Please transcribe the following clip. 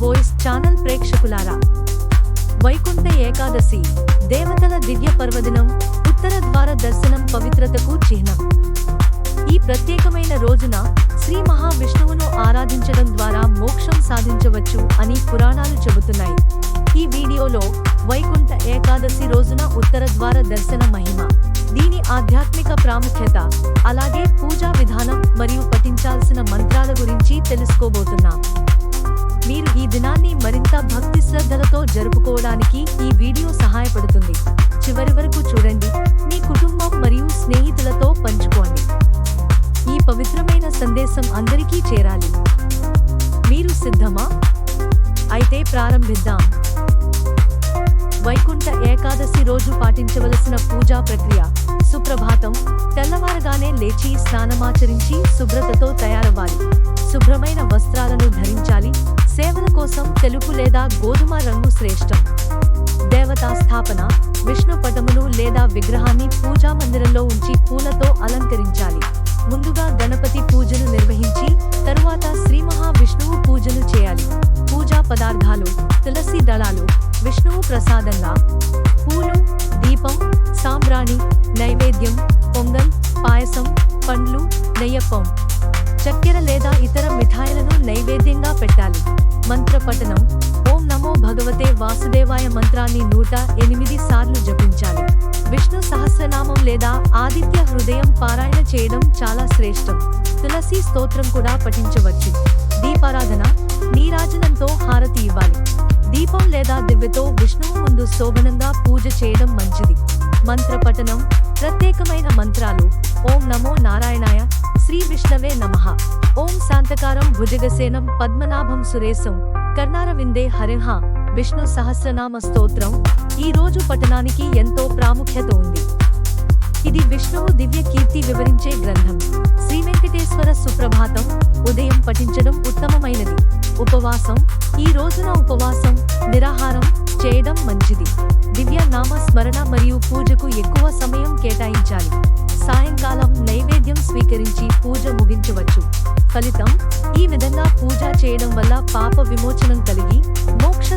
Voice channel ప్రేక్షకులారా. వైకుంఠ ఏకాదశి దేవతల దివ్య పర్వదినం ఉత్తర ద్వార దర్శనం పవిత్రతకు చిహ్నం. ఈ ప్రత్యేకమైన రోజున శ్రీ మహావిష్ణువును ఆరాధించడం ద్వారా మోక్షం సాధించవచ్చు అని పురాణాలు చెబుతున్నాయి. ఈ వీడియోలో వైకుంఠ ఏకాదశి రోజున ఉత్తర ద్వార దర్శన మహిమ దీని ఆధ్యాత్మిక ప్రాముఖ్యత అలాగే పూజా విధానం మరియు పఠించాల్సిన మంత్రాల గురించి తెలుసుకోబోతున్నాం. శ్రద్ధలతో జరుపుకోవడానికి ఈ వీడియో సహాయపడుతుంది. చివరి వరకు చూడండి. మీ కుటుంబం మరియు స్నేహితులతో పంచుకోండి. ఈ పవిత్రమైన సందేశం అందరికీ చేరాలి. మీరు సిద్ధమా? అయితే ప్రారంభిద్దాం. వైకుంఠ ఏకాదశి రోజు పాటించవలసిన పూజా ప్రక్రియ. సుప్రభాతం. తెల్లవారగానే లేచి స్నానమాచరించి శుభ్రతతో తయారవ్వాలి. కోసం తెలుపు లేదా గోధుమ రంగు శ్రేష్టం. దేవతా స్థాపన విష్ణు పటమును లేదా విగ్రహాన్ని పూజా మందిరంలో ఉంచి పూలతో అలంకరించాలి. ముందుగా గణపతి పూజను నిర్వహించి తరువాత శ్రీ మహావిష్ణువు పూజను చేయాలి. పూజా పదార్థాలు తులసి దళాలు విష్ణువు ప్రసాదంగా. పూలు దీపం సాంబ్రాణి నైవేద్యం పొంగల్ పాయసం పండ్లు నెయ్యప్పం. చక్కెర లేదా ఇతర మిఠాయిలను నైవేద్యంగా పెట్టాలి. మంత్ర పఠనం ఓం నమో భగవతే వాసుదేవాయ మంత్రాన్ని నూట ఎనిమిది సార్లు జపించాలి. విష్ణు సహస్రనామం లేదా ఆదిత్య హృదయం పారాయణ చేయడం చాలా శ్రేష్టం. తులసి స్తోత్రం కూడా పఠించవచ్చు. దీపారాధన నీరాజనంతో హారతి ఇవ్వాలి. దీపం లేదా దివ్యతో విష్ణువు ముందు శోభనంగా పూజ చేయడం మంచిది. మంత్ర పఠనం ప్రత్యేకమైన మంత్రాలు. ఓం నమో నారాయణాయ శ్రీ విష్ణవే నమః. ఓం శాంతకారం భుజగసేనం పద్మనాభం సురేశం కర్ణారవిందే హరిహ విష్ణు సహస్రనామ స్తోత్రం. ఈ రోజు పఠనానికి ఎంతో ప్రాముఖ్యత ఉంది. ఇది విష్ణువు దివ్య కీర్తి వివరించే గ్రంథం. శ్రీ వెంకటేశ్వర సుప్రభాతం. ఉదయం పఠించడం ఉత్తమమైనది. ఉపవాసం. ఈ రోజున ఉపవాసం నిరాహారం చేయడం మంచిది. దివ్య నామ స్మరణ మరియు పూజకు ఎక్కువ సమయం కేటాయించాలి. సాయంకాలం స్వీకరించి పూజ ముగించవచ్చు. ఫలితం ఈ విధంగా పూజ చేయడం వల్ల పాప విమోచనం కలిగి మోక్ష